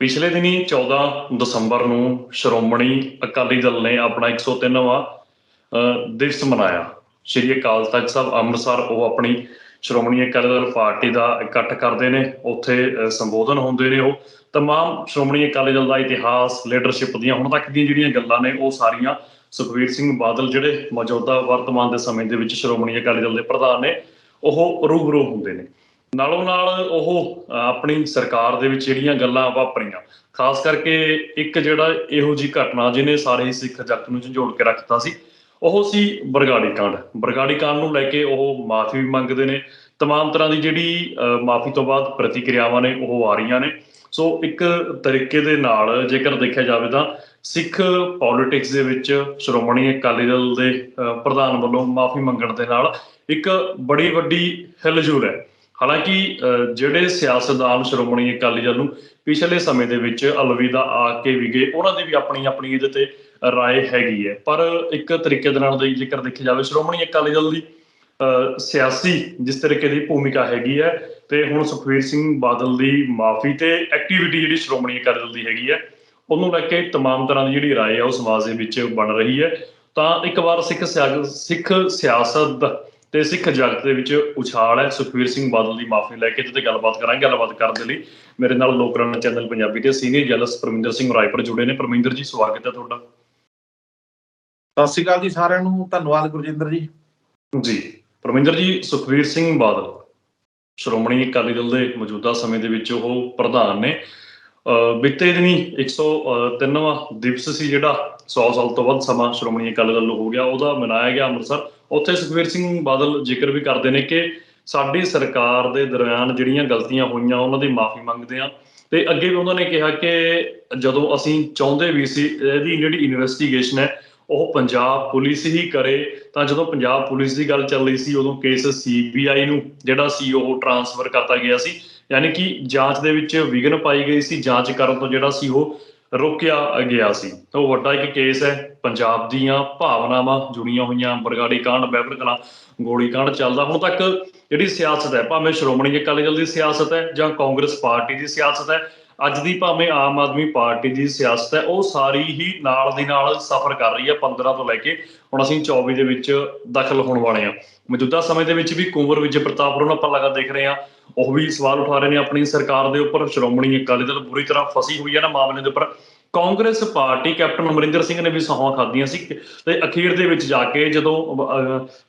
ਪਿਛਲੇ ਦਿਨੀ 14 ਦਸੰਬਰ ਨੂੰ ਸ਼੍ਰੋਮਣੀ ਅਕਾਲੀ ਦਲ ਨੇ ਆਪਣਾ 103ਵਾਂ ਅ, ਦਿਵਸ ਮਨਾਇਆ। ਸ਼੍ਰੀ ਅਕਾਲ ਤਖਤ ਸਾਹਿਬ ਅੰਮ੍ਰਿਤਸਰ ਉਹ ਆਪਣੀ ਸ਼੍ਰੋਮਣੀ ਅਕਾਲੀ ਦਲ ਪਾਰਟੀ ਦਾ ਇਕੱਠ ਕਰਦੇ ਨੇ। ਉੱਥੇ ਸੰਬੋਧਨ ਹੁੰਦੇ ਨੇ ਉਹ। ਤਮਾਮ ਸ਼੍ਰੋਮਣੀ ਅਕਾਲੀ ਦਲ ਦਾ ਇਤਿਹਾਸ ਲੀਡਰਸ਼ਿਪ ਦੀਆਂ ਹੁਣ ਤੱਕ ਦੀਆਂ ਜਿਹੜੀਆਂ ਗੱਲਾਂ ਨੇ ਉਹ ਸਾਰੀਆਂ ਸੁਖਬੀਰ ਸਿੰਘ ਬਾਦਲ ਜਿਹੜੇ ਮੌਜੂਦਾ ਵਰਤਮਾਨ ਦੇ ਸਮੇਂ ਦੇ ਵਿੱਚ ਸ਼੍ਰੋਮਣੀ ਅਕਾਲੀ ਦਲ ਦੇ ਪ੍ਰਧਾਨ ਨੇ ਉਹ ਰੂਬਰੂ ਹੁੰਦੇ ਨੇ। ਨਾਲੋਂ ਨਾਲ ਉਹ ਆਪਣੀ ਸਰਕਾਰ ਦੇ ਵਿੱਚ ਜਿਹੜੀਆਂ ਗੱਲਾਂ ਵਾਪਰੀਆਂ, ਖਾਸ ਕਰਕੇ ਇੱਕ ਜਿਹੜਾ ਇਹੋ ਜੀ ਘਟਨਾ ਜਿਹਨੇ ਸਾਰੇ ਹੀ ਸਿੱਖ ਜਗਤ ਨੂੰ ਝੰਜੋੜ ਕੇ ਰੱਖਤਾ ਸੀ, ਉਹ ਸੀ ਬਰਗਾੜੀ ਕਾਂਡ। ਬਰਗਾੜੀ ਕਾਂਡ ਨੂੰ ਲੈ ਕੇ ਉਹ ਮਾਫੀ ਵੀ ਮੰਗਦੇ ਨੇ, ਤਮਾਮ ਤਰ੍ਹਾਂ ਦੀ ਜਿਹੜੀ ਮਾਫੀ ਤੋਂ ਬਾਅਦ ਪ੍ਰਤੀਕਿਰਿਆਵਾਂ ਨੇ ਉਹ ਆ ਰਹੀਆਂ ਨੇ। ਸੋ ਇੱਕ ਤਰੀਕੇ ਦੇ ਨਾਲ ਜੇਕਰ ਦੇਖਿਆ ਜਾਵੇ ਤਾਂ ਸਿੱਖ ਪੋਲਿਟਿਕਸ ਦੇ ਵਿੱਚ ਸ਼੍ਰੋਮਣੀ ਅਕਾਲੀ ਦਲ ਦੇ ਪ੍ਰਧਾਨ ਵੱਲੋਂ ਮਾਫੀ ਮੰਗਣ ਦੇ ਨਾਲ ਇੱਕ ਬੜੀ ਵੱਡੀ ਹਿਲਜੁਲ ਹੈ। ਹਾਲਾਂਕਿ ਅ, ਜਿਹੜੇ ਸਿਆਸਤਦਾਨ ਸ਼੍ਰੋਮਣੀ ਅਕਾਲੀ ਦਲ ਨੂੰ ਪਿਛਲੇ ਸਮੇਂ ਦੇ ਵਿੱਚ ਅਲਵਿਦਾ ਆ ਕੇ ਵੀ ਗਏ ਉਹਨਾਂ ਦੀ ਵੀ ਆਪਣੀ ਆਪਣੀ ਇਹਦੇ ਤੇ ਰਾਏ ਹੈਗੀ ਹੈ ਪਰ ਇੱਕ ਤਰੀਕੇ ਦੇ ਨਾਲ ਦੇ ਜੇਕਰ ਦੇਖਿਆ ਜਾਵੇ ਸ਼੍ਰੋਮਣੀ ਅਕਾਲੀ ਦਲ ਦੀ ਅ, ਸਿਆਸੀ ਜਿਸ ਤਰੀਕੇ ਦੀ ਭੂਮਿਕਾ ਹੈਗੀ ਹੈ ਤੇ ਹੁਣ ਸੁਖਵੀਰ ਸਿੰਘ ਬਾਦਲ ਦੀ ਮਾਫੀ ਤੇ ਐਕਟੀਵਿਟੀ ਜਿਹੜੀ ਸ਼੍ਰੋਮਣੀ ਅਕਾਲੀ ਦਲ ਦੀ ਹੈਗੀ ਹੈ ਉਹਨੂੰ ਲੈ ਕੇ तमाम ਤਰ੍ਹਾਂ ਦੀ ਜਿਹੜੀ ਰਾਏ ਹੈ ਉਹ ਸਮਾਜ ਦੇ ਵਿੱਚ ਬਣ ਰਹੀ ਹੈ ਤਾਂ ਇੱਕ ਵਾਰ ਸਿੱਖ ਸਿਆ- ਸਿੱਖ ਸਿਆਸਤ ਤੇ ਸਿੱਖ ਜਗਤ ਦੇ ਵਿੱਚ ਉਛਾਲ ਹੈ ਸੁਖਵੀਰ ਸਿੰਘ ਬਾਦਲ ਦੀ ਮਾਫੀ ਲੈ ਕੇ ਤੇ ਗੱਲਬਾਤ ਕਰਾਂਗੇ ਗੱਲਬਾਤ ਕਰਨ ਦੇ ਲਈ ਮੇਰੇ ਨਾਲ ਲੋਕਰਨ ਚੈਨਲ ਪੰਜਾਬੀ ਤੇ ਸੀਨੀਅਰ ਜਰਨਲਿਸਟ ਪਰਮਿੰਦਰ ਸਿੰਘ ਰਾਏਪੁਰ ਜੁੜੇ ਨੇ। ਪਰਮਿੰਦਰ ਜੀ ਸਵਾਗਤ ਹੈ ਤੁਹਾਡਾ। ਸਤਿ ਸ਼੍ਰੀ ਅਕਾਲ ਜੀ ਸਾਰਿਆਂ ਨੂੰ ਧੰਨਵਾਦ ਗੁਰਜਿੰਦਰ ਜੀ। ਜੀ ਪਰਮਿੰਦਰ ਜੀ ਸੁਖਵੀਰ ਸਿੰਘ ਬਾਦਲ ਸ਼੍ਰੋਮਣੀ ਅਕਾਲੀ ਦਲ ਦੇ ਮੌਜੂਦਾ ਸਮੇਂ ਦੇ ਵਿੱਚ ਉਹ ਪ੍ਰਧਾਨ ਨੇ। ਬੀਤੇ ਦਿਨੀ 103ਵਾਂ ਦਿਵਸ ਸੀ ਜਿਹੜਾ 100 ਸਾਲ ਤੋਂ ਵੱਧ ਸਮਾਂ ਸ਼੍ਰੋਮਣੀ ਅਕਾਲੀ ਦਲ ਨੂੰ ਹੋ ਗਿਆ। ਉਹਦਾ ਮਨਾਇਆ ਗਿਆ ਅੰਮ੍ਰਿਤਸਰ। ਉੱਥੇ ਸੁਖਵੀਰ ਸਿੰਘ ਬਾਦਲ ਜ਼ਿਕਰ ਵੀ ਕਰਦੇ ਨੇ ਕਿ ਸਾਡੀ ਸਰਕਾਰ ਦੇ ਦਰਮਿਆਨ ਜਿਹੜੀਆਂ ਗਲਤੀਆਂ ਹੋਈਆਂ, ਉਹਨਾਂ ਦੀ ਮਾਫੀ ਮੰਗਦੇ ਆ ਤੇ ਅੱਗੇ ਵੀ ਉਹਨਾਂ ਨੇ ਕਿਹਾ ਕਿ ਜਦੋਂ ਅਸੀਂ ਚਾਹੁੰਦੇ ਵੀ ਸੀ, ਇਹਦੀ ਜਿਹੜੀ ਇਨਵੈਸਟੀਗੇਸ਼ਨ ਹੈ, ਉਹ ਪੰਜਾਬ ਪੁਲਿਸ ਹੀ ਕਰੇ। ਤਾਂ ਜਦੋਂ ਪੰਜਾਬ ਪੁਲਿਸ ਦੀ ਗੱਲ ਚੱਲ ਰਹੀ ਸੀ, ਉਦੋਂ ਕੇਸ ਸੀਬੀਆਈ ਨੂੰ, ਜਿਹੜਾ ਸੀ ਉਹ ਟਰਾਂਸਫਰ ਕਰਤਾ ਗਿਆ ਸੀ। ਯਾਨੀ ਕਿ ਜਾਂਚ ਦੇ ਵਿੱਚ ਵਿਘਨ ਪਾਈ ਗਈ ਸੀ, ਜਾਂਚ ਕਰਨ ਤੋਂ ਜਿਹੜਾ ਸੀ ਉਹ ਰੋਕਿਆ ਗਿਆ ਸੀ। ਉਹ ਵੱਡਾ ਇੱਕ ਕੇਸ ਹੈ, ਪੰਜਾਬ ਦੀਆਂ ਭਾਵਨਾਵਾਂ ਜੁੜੀਆਂ ਹੋਈਆਂ, ਬਰਗਾੜੀ ਕਾਂਡ ਬੈਬਰ ਕਲਾਂ, ਗੋਲੀ ਕਾਂਡ ਚੱਲਦਾ। ਹੁਣ ਤੱਕ ਜਿਹੜੀ ਸਿਆਸਤ ਹੈ, ਭਾਵੇਂ ਸ਼੍ਰੋਮਣੀ ਅਕਾਲੀ ਦਲ ਦੀ ਸਿਆਸਤ ਹੈ ਜਾਂ ਕਾਂਗਰਸ ਪਾਰਟੀ ਦੀ ਸਿਆਸਤ ਹੈ, ਅੱਜ ਦੀ ਭਾਵੇਂ ਆਮ ਆਦਮੀ ਪਾਰਟੀ ਦੀ ਸਿਆਸਤ ਹੈ, ਉਹ ਸਾਰੀ ਹੀ ਨਾਲ ਦੀ ਨਾਲ ਸਫ਼ਰ ਕਰ ਰਹੀ ਹੈ 15 ਤੋਂ ਲੈ ਕੇ ਹੁਣ ਅਸੀਂ 24 ਦੇ ਵਿੱਚ ਦਾਖਲ ਹੋਣ ਵਾਲੇ ਹਾਂ। ਮੌਜੂਦਾ ਸਮੇਂ ਦੇ ਵਿੱਚ ਵੀ ਕੁੰਵਰ, ਵਿਜੇ ਪ੍ਰਤਾਪ ਨੂੰ ਆਪਾਂ ਲਗਾ ਦੇਖ ਰਹੇ ਹਾਂ। ਉਹ ਵੀ ਸਵਾਲ ਉਠਾ ਰਹੇ ਨੇ ਆਪਣੀ ਸਰਕਾਰ ਦੇ ਉੱਪਰ, ਸ਼੍ਰੋਮਣੀ ਅਕਾਲੀ ਦਲ ਬੁਰੀ ਤਰ੍ਹਾਂ ਫਸੀ ਹੋਈ ਹੈ ਨਾ ਮਾਮਲੇ ਦੇ ਉੱਪਰ। ਕਾਂਗਰਸ ਪਾਰਟੀ ਕੈਪਟਨ ਅਮਰਿੰਦਰ ਸਿੰਘ ਨੇ ਵੀ ਸਹੁੰ ਖਾਧੀਆਂ ਸੀ ਤੇ ਅਖੀਰ ਦੇ ਵਿੱਚ ਜਾ ਕੇ ਜਦੋਂ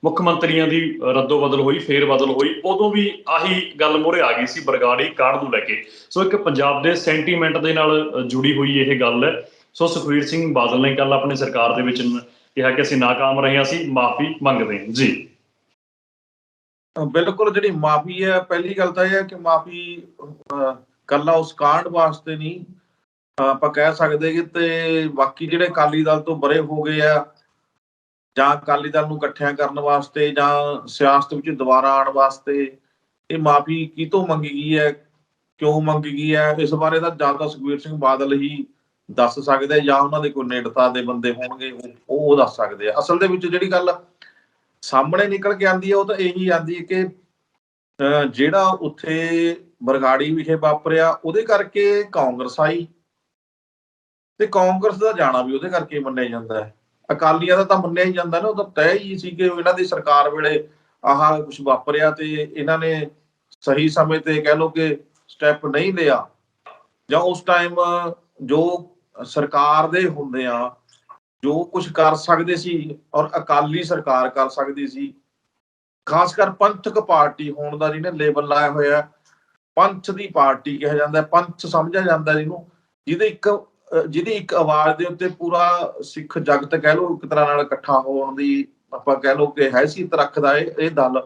ਮੁੱਖ ਮੰਤਰੀਆਂ ਦੀ ਰੱਦੋ ਬਦਲ ਹੋਈ, ਫੇਰ ਬਦਲ ਹੋਈ, ਉਦੋਂ ਵੀ ਆਹੀ ਗੱਲ ਮੋਰੇ ਆ ਗਈ ਸੀ ਬਰਗਾੜੀ ਕਾਂਡ ਨੂੰ ਲੈ ਕੇ। ਸੋ ਇੱਕ ਪੰਜਾਬ ਦੇ ਸੈਂਟੀਮੈਂਟ ਦੇ ਨਾਲ ਜੁੜੀ ਹੋਈ ਇਹ ਗੱਲ ਹੈ। ਸੋ ਸੁਖਵੀਰ ਸਿੰਘ ਬਾਦਲ ਨੇ ਕੱਲ ਆਪਣੀ ਸਰਕਾਰ ਦੇ ਵਿੱਚ ਕਿਹਾ ਕਿ ਅਸੀਂ ਨਾਕਾਮ ਰਹੇ ਹਾਂ ਅਸੀਂ ਮਾਫੀ ਮੰਗਦੇ ਹਾਂ। ਜੀ। ਬਿਲਕੁਲ ਜਿਹੜੀ ਮਾਫੀ ਹੈ, ਪਹਿਲੀ ਗੱਲ ਤਾਂ ਇਹ ਹੈ ਕਿ ਮਾਫੀ ਕੱਲਾ ਉਸ ਕਾਂਡ ਵਾਸਤੇ ਨਹੀਂ। ਆਪਾਂ ਕਹਿ ਸਕਦੇ ਕਿ ਤੇ ਬਾਕੀ ਜਿਹੜੇ ਅਕਾਲੀ ਦਲ ਤੋਂ ਬਰੇ ਹੋ ਗਏ ਆ, ਜਾਂ ਅਕਾਲੀ ਦਲ ਨੂੰ ਇਕੱਠਿਆਂ ਕਰਨ ਵਾਸਤੇ, ਜਾਂ ਸਿਆਸਤ ਵਿੱਚ ਦੁਬਾਰਾ ਆਉਣ ਵਾਸਤੇ, ਇਹ ਮਾਫੀ ਕਿਤੋਂ ਮੰਗੀ ਗਈ ਹੈ, ਕਿਉਂ ਮੰਗੀ ਗਈ ਹੈ, ਇਸ ਬਾਰੇ ਤਾਂ ਜ਼ਿਆਦਾ ਸੁਖਬੀਰ ਸਿੰਘ ਬਾਦਲ ਹੀ ਦੱਸ ਸਕਦੇ ਜਾਂ ਉਹਨਾਂ ਦੇ ਕੋਈ ਨੇੜਤਾ ਦੇ ਬੰਦੇ ਹੋਣਗੇ ਉਹ ਦੱਸ ਸਕਦੇ ਆ। ਅਸਲ ਦੇ ਵਿੱਚ ਜਿਹੜੀ ਗੱਲ ਸਾਹਮਣੇ ਨਿਕਲ ਕੇ ਆਂਦੀ ਹੈ ਉਹ ਤਾਂ ਇਹੀ ਆਂਦੀ ਹੈ ਕਿ ਜਿਹੜਾ ਉੱਥੇ ਬਰਗਾੜੀ ਵਿਖੇ ਵਾਪਰਿਆ, ਉਹਦੇ ਕਰਕੇ ਕਾਂਗਰਸ ਆਈ। ਤੇ ਕਾਂਗਰਸ ਦਾ ਜਾਣਾ ਵੀ ਉਹਦੇ ਕਰਕੇ ਮੰਨਿਆ ਜਾਂਦਾ ਹੈ। ਅਕਾਲੀਆਂ ਦਾ ਤਾਂ ਮੰਨਿਆ ਹੀ ਜਾਂਦਾ ਨਾ, ਉਹ ਤਾਂ ਤੈਅ ਹੀ ਸੀ ਕਿ ਇਹਨਾਂ ਦੀ ਸਰਕਾਰ ਵੇਲੇ ਆਹ ਕੁਝ ਵਾਪਰਿਆ ਤੇ ਇਹਨਾਂ ਨੇ ਸਹੀ ਸਮੇਂ ਤੇ ਕਹਿ ਲਓ ਕਿ ਸਟੈਪ ਨਹੀਂ ਲਿਆ। ਜਾਂ ਉਸ ਟਾਈਮ ਜੋ ਸਰਕਾਰ ਦੇ ਹੁੰਦੇ ਆ ਜੋ ਕੁਝ ਕਰ ਸਕਦੇ ਸੀ ਔਰ ਅਕਾਲੀ ਸਰਕਾਰ ਕਰ ਸਕਦੀ ਸੀ। ਖਾਸ ਕਰ ਪੰਥਕ ਪਾਰਟੀ ਹੋਣ ਦਾ ਜਿਹਨੇ ਲੇਬਲ ਲਾਇਆ ਹੋਇਆ ਪੰਥ ਦੀ ਪਾਰਟੀ ਕਿਹਾ ਜਾਂਦਾ ਪੰਥ ਸਮਝਿਆ ਜਾਂਦਾ ਜਿਹਨੂੰ ਜਿਹਦੇ ਇੱਕ, ਜਿਹਦੀ ਇੱਕ ਆਵਾਜ਼ ਦੇ ਉੱਤੇ ਪੂਰਾ ਸਿੱਖ ਜਗਤ ਕਹਿ ਲਓ, ਇੱਕ ਤਰ੍ਹਾਂ ਨਾਲ ਇਕੱਠਾ ਹੋਣ ਦੀ ਆਪਾਂ ਕਹਿ ਲਓ ਕਿ ਹੈਸੀਅਤ ਰੱਖਦਾ ਹੈ ਇਹ ਦਲ।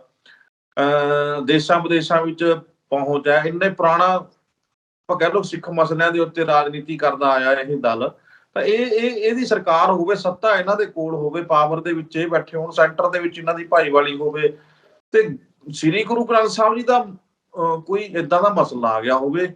ਅਹ ਦੇਸ਼ਾਂ ਵਿਦੇਸ਼ਾਂ ਵਿੱਚ ਪਹੁੰਚ ਹੈ ਇੰਨੇ ਪੁਰਾਣਾ, ਆਪਾਂ ਕਹਿ ਲਓ ਸਿੱਖ ਮਸਲਿਆਂ ਦੇ ਉੱਤੇ ਰਾਜਨੀਤੀ ਕਰਦਾ ਆਇਆ ਇਹ ਦਲ। ਤਾਂ ਇਹ ਇਹ ਇਹਦੀ ਸਰਕਾਰ ਹੋਵੇ ਸੱਤਾ ਇਹਨਾਂ ਦੇ ਕੋਲ ਹੋਵੇ ਪਾਵਰ ਦੇ ਵਿੱਚ ਇਹ ਬੈਠੇ ਹੋਣ ਸੈਂਟਰ ਦੇ ਵਿੱਚ ਇਹਨਾਂ ਦੀ ਭਾਈਵਾਲੀ ਹੋਵੇ ਤੇ ਸ੍ਰੀ ਗੁਰੂ ਗ੍ਰੰਥ ਸਾਹਿਬ ਜੀ ਦਾ ਕੋਈ ਇਦਾਂ ਦਾ ਮਸਲਾ ਆ ਗਿਆ ਹੋਵੇ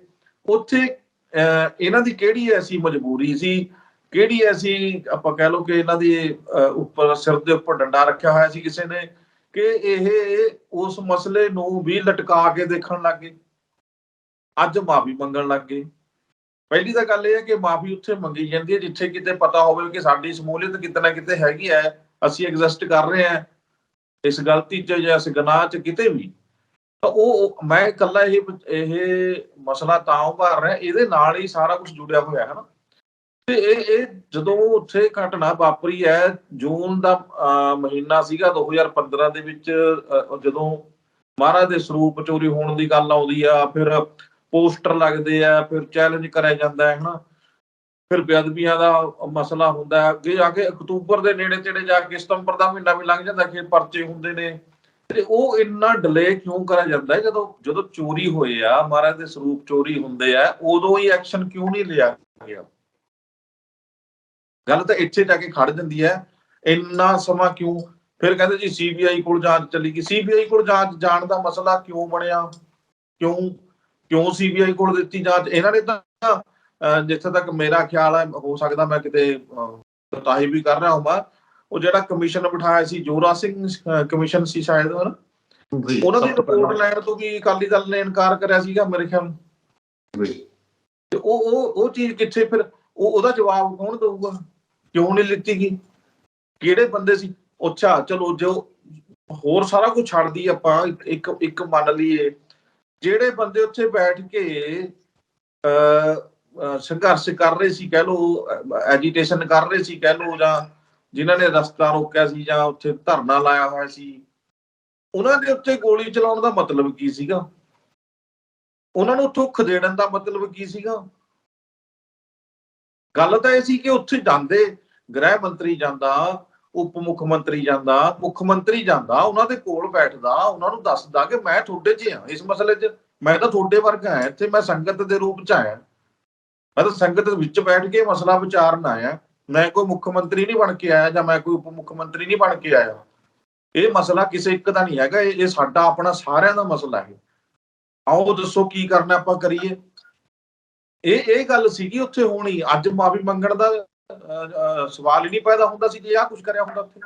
ਉੱਥੇ ਅਹ, ਇਹਨਾਂ ਦੀ ਕਿਹੜੀ ਐਸੀ ਮਜਬੂਰੀ ਸੀ? ਕਿਹੜੀ ਐਸੀ ਆਪਾਂ ਕਹਿ ਲਓ ਕਿ ਇਹਨਾਂ ਦੀ ਅਹ, ਉੱਪਰ ਸਿਰ ਦੇ ਉੱਪਰ ਡੰਡਾ ਰੱਖਿਆ ਹੋਇਆ ਸੀ ਕਿਸੇ ਨੇ ਕਿ ਇਹ ਉਸ ਮਸਲੇ ਨੂੰ ਵੀ ਲਟਕਾ ਕੇ ਦੇਖਣ ਲੱਗੇ ਅੱਜ ਮਾਫੀ ਮੰਗਣ ਲੱਗ ਗਏ। ਪਹਿਲੀ ਤਾਂ ਗੱਲ ਇਹ ਹੈ ਕਿ ਮਾਫੀ ਉੱਥੇ ਮੰਗੀ ਜਾਂਦੀ ਹੈ ਜਿੱਥੇ ਕਿਤੇ ਪਤਾ ਹੋਵੇ ਕਿ ਸਾਡੀ ਸਮੂਲੀਅਤ ਕਿਤੇ ਨਾ ਕਿਤੇ ਹੈਗੀ ਹੈ ਅਸੀਂ ਐਗਜ਼ਿਸਟ ਕਰ ਰਹੇ ਹਾਂ ਇਸ ਗਲਤੀ 'ਚ ਜਾਂ ਇਸ ਗੁਨਾਹ 'ਚ ਕਿਤੇ ਵੀ। ਤਾਂ ਉਹ ਮੈਂ ਇਕੱਲਾ ਇਹ ਇਹ ਮਸਲਾ ਤਾਂ ਉਭਾਰ ਰਿਹਾ ਇਹਦੇ ਨਾਲ ਹੀ ਸਾਰਾ ਕੁਝ ਜੁੜਿਆ ਹੋਇਆ ਹੈ ਨਾ। ਤੇ ਇਹ ਇਹ ਜਦੋਂ ਉੱਥੇ ਘਟਨਾ ਵਾਪਰੀ ਹੈ ਜੂਨ ਦਾ ਅਹ, ਮਹੀਨਾ ਸੀਗਾ 2015 ਦੇ ਵਿੱਚ ਜਦੋਂ ਮਹਾਰਾਜ ਦੇ ਸਰੂਪ ਚੋਰੀ ਹੋਣ ਦੀ ਗੱਲ ਆਉਂਦੀ ਆ ਫਿਰ ਪੋਸਟਰ ਲੱਗਦੇ ਆ, ਫਿਰ ਚੈਲੰਜ ਕਰਿਆ ਜਾਂਦਾ ਹੈ, ਹਨਾ। ਫਿਰ ਬੇਅਦਬੀਆਂ ਦਾ ਮਸਲਾ ਹੁੰਦਾ ਹੈ। ਅੱਗੇ ਜਾ ਕੇ ਅਕਤੂਬਰ ਦੇ ਨੇੜੇ ਤੇੜੇ ਜਾ ਕੇ ਸਤੰਬਰ ਦਾ ਮਹੀਨਾ ਵੀ ਲੰਘ ਜਾਂਦਾ ਕਿ ਪਰਚੇ ਹੁੰਦੇ ਨੇ। ਤੇ ਉਹ ਇੰਨਾ ਡਿਲੇ ਕਿਉਂ ਕਰਿਆ ਜਾਂਦਾ ਜਦੋਂ ਜਦੋਂ ਚੋਰੀ ਹੋਏ ਆ, ਮਹਾਰਾਜ ਦੇ ਸਰੂਪ ਚੋਰੀ ਹੁੰਦੇ ਆ, ਉਦੋਂ ਹੀ ਐਕਸ਼ਨ ਕਿਉਂ ਨਹੀਂ ਲਿਆ ਗਿਆ? ਗੱਲ ਤਾਂ ਇੱਥੇ ਜਾ ਕੇ ਖੜ ਜਾਂਦੀ ਹੈ। ਇੰਨਾ ਸਮਾਂ ਕਿਉਂ? ਫਿਰ ਕਹਿੰਦੇ ਜੀ ਸੀਬੀਆਈ ਕੋਲ ਜਾਂਚ ਚੱਲੀ ਗਈ। ਸੀਬੀਆਈ ਕੋਲ ਜਾਂਚ, ਜਾਣ ਦਾ ਮਸਲਾ ਕਿਉਂ ਬਣਿਆ? ਕਿਉਂ ਕਿਉਂ ਸੀਬੀਆਈ ਕੋਲ ਦਿੱਤੀ ਜਾਂਚ? ਇਹਨਾਂ ਨੇ ਤਾਂ ਜਿੱਥੇ ਤੱਕ ਮੇਰਾ ਖਿਆਲ ਹੈ ਹੋ ਸਕਦਾ ਮੈਂ ਕਿਤੇ ਤਾਹੀ ਵੀ ਕਰ ਰਿਹਾ ਹਾਂ ਉਹ ਜਿਹੜਾ ਕਮਿਸ਼ਨ ਬਿਠਾਇਆ ਸੀ ਜੋਰਾ ਸਿੰਘ ਕਮਿਸ਼ਨ ਸੀ ਸ਼ਾਇਦ ਉਹਨਾਂ ਦੀ। ਰਿਪੋਰਟ ਲੈਣ ਤੋਂ ਵੀ ਅਕਾਲੀ ਦਲ ਨੇ ਇਨਕਾਰ ਕਰਿਆ ਸੀਗਾ ਮੇਰੇ ਖਿਆਲ ਜੀ। ਤੇ ਉਹ ਉਹ ਉਹ ਚੀਜ਼ ਕਿੱਥੇ ਫਿਰ? ਉਹ ਉਹਦਾ ਜਵਾਬ ਕੌਣ ਦਊਗਾ? ਕਿਉਂ ਨਹੀਂ ਲਿੱਤੀ ਗਈ? ਕਿਹੜੇ ਬੰਦੇ ਸੀ? ਅੱਛਾ ਚਲੋ ਜੋ ਹੋਰ ਸਾਰਾ ਕੁਝ ਛੱਡਦੀ ਆਪਾਂ ਇੱਕ ਇੱਕ ਮੰਨ ਲਈਏ। ਜਿਹੜੇ ਬੰਦੇ ਉੱਥੇ ਬੈਠ ਕੇ ਅ ਸੰਘਰਸ਼ ਕਰ ਰਹੇ ਸੀ, ਕਹਿ ਲਓ ਐਜੀਟੇਸ਼ਨ ਕਰ ਰਹੇ ਸੀ, ਕਹਿ ਲਓ, ਜਾਂ ਜਿਨ੍ਹਾਂ ਨੇ ਰਸਤਾ ਰੋਕਿਆ ਸੀ, ਜਾਂ ਉੱਥੇ ਧਰਨਾ ਲਾਇਆ ਹੋਇਆ ਸੀ, ਉਹਨਾਂ ਦੇ ਉੱਤੇ ਗੋਲੀ ਚਲਾਉਣ ਦਾ ਮਤਲਬ ਕੀ ਸੀਗਾ? ਉਹਨਾਂ ਨੂੰ ਉੱਥੋਂ ਖਦੇੜਨ ਦਾ ਮਤਲਬ ਕੀ ਸੀਗਾ? ਗੱਲ ਤਾਂ ਇਹ ਸੀ ਕਿ ਉੱਥੇ ਜਾਂਦੇ, ਗ੍ਰਹਿ ਮੰਤਰੀ ਜਾਂਦਾ ਉਪ ਮੁੱਖ ਮੰਤਰੀ ਜਾਂਦਾ, ਮੁੱਖ ਮੰਤਰੀ ਜਾਂਦਾ, ਉਹਨਾਂ ਦੇ ਕੋਲ ਬੈਠਦਾ, ਉਹਨਾਂ ਨੂੰ ਦੱਸਦਾ ਕਿ ਮੈਂ ਤੁਹਾਡੇ 'ਚ ਹਾਂ ਇਸ ਮਸਲੇ 'ਚ। ਮੈਂ ਤਾਂ ਤੁਹਾਡੇ ਵਰਗਾ ਹਾਂ ਇੱਥੇ ਮੈਂ ਸੰਗਤ ਦੇ ਰੂਪ 'ਚ ਆਇਆ। ਮੈਂ ਤਾਂ ਸੰਗਤ ਵਿੱਚ ਬੈਠ ਕੇ ਮਸਲਾ ਵਿਚਾਰਨ ਆਇਆ। ਮੈਂ ਕੋਈ ਮੁੱਖ ਮੰਤਰੀ ਨਹੀਂ ਬਣ ਕੇ ਆਇਆ ਜਾਂ ਮੈਂ ਕੋਈ ਉਪ ਮੁੱਖ ਮੰਤਰੀ ਨਹੀਂ ਬਣ ਕੇ ਆਇਆ। ਇਹ ਮਸਲਾ ਕਿਸੇ ਇੱਕ ਦਾ ਨਹੀਂ ਹੈਗਾ, ਇਹ ਸਾਡਾ ਆਪਣਾ ਸਾਰਿਆਂ ਦਾ ਮਸਲਾ ਹੈ। ਆਓ ਦੱਸੋ ਕੀ ਕਰਨਾ ਆਪਾਂ ਕਰੀਏ। ਇਹ ਇਹ ਗੱਲ ਸੀਗੀ ਉੱਥੇ ਹੋਣੀ, ਅੱਜ ਮਾਫੀ ਮੰਗਣ ਦਾ ਸਵਾਲ ਹੀ ਨਹੀਂ ਪੈਦਾ ਹੁੰਦਾ ਸੀ ਜੇ ਆਹ ਕੁਝ ਕਰਿਆ ਹੁੰਦਾ ਉੱਥੇ।